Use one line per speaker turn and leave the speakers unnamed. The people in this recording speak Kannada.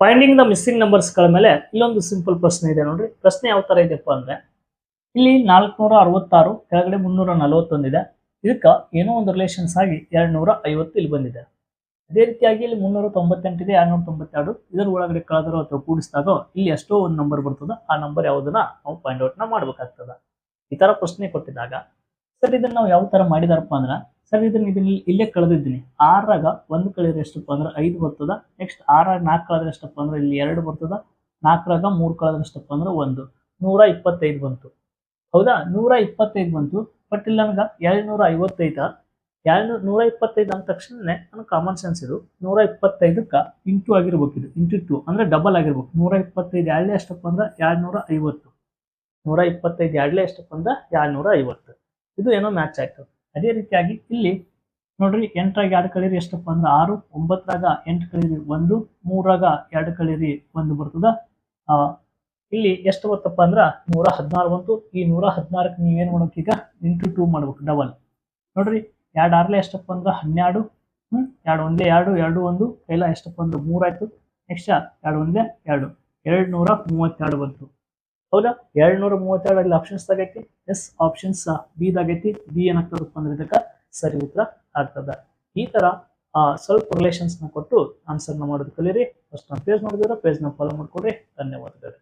ಫೈಂಡಿಂಗ್ ದ ಮಿಸ್ಸಿಂಗ್ ನಂಬರ್ಸ್ಗಳ ಮೇಲೆ ಇಲ್ಲೊಂದು ಸಿಂಪಲ್ ಪ್ರಶ್ನೆ ಇದೆ ನೋಡ್ರಿ. ಪ್ರಶ್ನೆ ಯಾವ ತರ ಇದೆಪ್ಪ ಅಂದ್ರೆ, ಇಲ್ಲಿ ನಾಲ್ಕುನೂರ ಅರವತ್ತಾರು ಕೆಳಗಡೆ ಮುನ್ನೂರ ನಲವತ್ತೊಂದಿದೆ ಇದಕ್ಕೆ ಏನೋ ಒಂದು ರಿಲೇಷನ್ಸ್ ಆಗಿ ಎರಡ್ ನೂರ ಐವತ್ತು ಇಲ್ಲಿ ಬಂದಿದೆ. ಅದೇ ರೀತಿಯಾಗಿ ಇಲ್ಲಿ ಮುನ್ನೂರ ತೊಂಬತ್ತೆಂಟಿದೆ ಎರಡ್ನೂರ ತೊಂಬತ್ತೆರಡು ಇದರ ಒಳಗಡೆ ಕಳೆದರೋ ಅಥವಾ ಕೂಡಿಸಿದಾಗ ಇಲ್ಲಿ ಎಷ್ಟೋ ಒಂದು ನಂಬರ್ ಬರ್ತದ. ಆ ನಂಬರ್ ಯಾವುದನ್ನ ನಾವು ಫೈಂಡ್ ಔಟ್ನ ಮಾಡ್ಬೇಕಾಗ್ತದ. ಈ ತರ ಪ್ರಶ್ನೆ ಕೊಟ್ಟಿದಾಗ ಸರ್ ಇದನ್ನ ನಾವು ಯಾವ ತರ ಮಾಡಿದಾರಪ್ಪ ಅಂದ್ರ ಸರ್, ಇದನ್ನ ಇದನ್ನ ಇಲ್ಲೇ ಕಳೆದಿದ್ದೀನಿ. ಆರಾಗ ಒಂದು ಕಳೆದ್ರೆ ಎಷ್ಟಪ್ಪ ಅಂದ್ರೆ ಐದು ಬರ್ತದ. ನೆಕ್ಸ್ಟ್ ಆರಾಗ ನಾಲ್ಕು ಕಳೆದ್ರೆ ಎಷ್ಟಪ್ಪ ಅಂದ್ರೆ ಇಲ್ಲಿ ಎರಡು ಬರ್ತದ. ನಾಲ್ಕರಾಗ ಮೂರು ಕಳೆದ್ರೆ ಎಷ್ಟಪ್ಪ ಅಂದ್ರೆ ಒಂದು. ನೂರ ಇಪ್ಪತ್ತೈದು ಬಂತು. ಹೌದಾ? ನೂರ ಇಪ್ಪತ್ತೈದು ಬಂತು. ಬಟ್ ಇಲ್ಲಿ ನನಗೆ ಎರಡ್ನೂರ ಐವತ್ತೈದ ಎರಡ್ನೂರ ನೂರ ಇಪ್ಪತ್ತೈದು ಅಂದ ತಕ್ಷಣನೇ ನನ್ನ ಕಾಮನ್ ಸೆನ್ಸ್ ಇದು. ನೂರ ಇಪ್ಪತ್ತೈದಕ್ಕೆ ಇಂಟು ಆಗಿರ್ಬೇಕು ಇದು. ಇಂಟು ಟು ಅಂದ್ರೆ ಡಬಲ್ ಆಗಿರ್ಬೇಕು. ನೂರ ಇಪ್ಪತ್ತೈದು ಎರಡಲೇ ಎಷ್ಟಪ್ಪ ಅಂದ್ರೆ ಎರಡ್ನೂರ ಐವತ್ತು. ನೂರ ಇಪ್ಪತ್ತೈದು ಎರಡಲೇ ಎಷ್ಟಪ್ಪ ಅಂದ್ರೆ ಎರಡ್ನೂರ ಐವತ್ತು. ಇದು ಏನೋ ಮ್ಯಾಚ್ ಆಯ್ತು. ಅದೇ ರೀತಿಯಾಗಿ ಇಲ್ಲಿ ನೋಡ್ರಿ ಎಂಟರಾಗ ಎರಡು ಕಳೀರಿ ಎಷ್ಟಪ್ಪ ಅಂದ್ರೆ ಆರು, ಒಂಬತ್ತರಾಗ ಎಂಟು ಕಳೀರಿ ಒಂದು ಮೂರಾಗ ಎರಡು ಕಳೀರಿ ಒಂದು ಬರ್ತದ. ಇಲ್ಲಿ ಎಷ್ಟು ಬರ್ತಪ್ಪ ಅಂದ್ರ ನೂರ ಹದಿನಾರು ಬಂತು. ಈ ನೂರ ಹದಿನಾರಕ್ಕೆ ನೀವೇನ್ ಮಾಡ್ಬೇಕು ಈಗ? ಇಂಟು ಟೂ ಮಾಡ್ಬೇಕು, ಡಬಲ್. ನೋಡ್ರಿ, ಎರಡು ಆರ್ಲೆ ಎಷ್ಟಪ್ಪ ಅಂದ್ರೆ ಹನ್ನೆರಡು, ಹ್ಮ್, ಎರಡು ಒಂದೇ ಎರಡು ಎರಡು ಒಂದು, ಕೈಲ ಎಷ್ಟಪ್ಪ ಅಂದ್ರೆ ಮೂರಾಯ್ತು ನೆಕ್ಸ್ಟ್ ಎರಡು ಒಂದೇ ಎರಡು. ಎರಡು ನೂರ ಮೂವತ್ತೆರಡು ಬಂತು. ಹೌದಾ? ಎರಡ್ನೂರ ಮೂವತ್ತೆರಡು ಅಲ್ಲಿ ಆಪ್ಷನ್ಸ್ ತಗೈತಿ. ಎಸ್ ಆಪ್ಷನ್ಸ್ ಬಿ ದಾಗೈತಿ ಬಿ ಏನಾಗ್ತದಪ್ಪ ಅಂದ್ರೆ ಇದಕ್ಕೆ ಸರಿ ಉತ್ತರ ಆಗ್ತದ. ಈ ತರ ಸ್ವಲ್ಪ ರಿಲೇಷನ್ಸ್ನ ಕೊಟ್ಟು ಆನ್ಸರ್ನ ಮಾಡೋದು ಕಲೀರಿ. ಫಸ್ಟ್ ನಮ್ಮ ಪೇಜ್ ನೋಡಿದ್ರೆ ಪೇಜ್ನ ಫಾಲೋ ಮಾಡ್ಕೊಡ್ರಿ ಧನ್ಯವಾದಗಳು.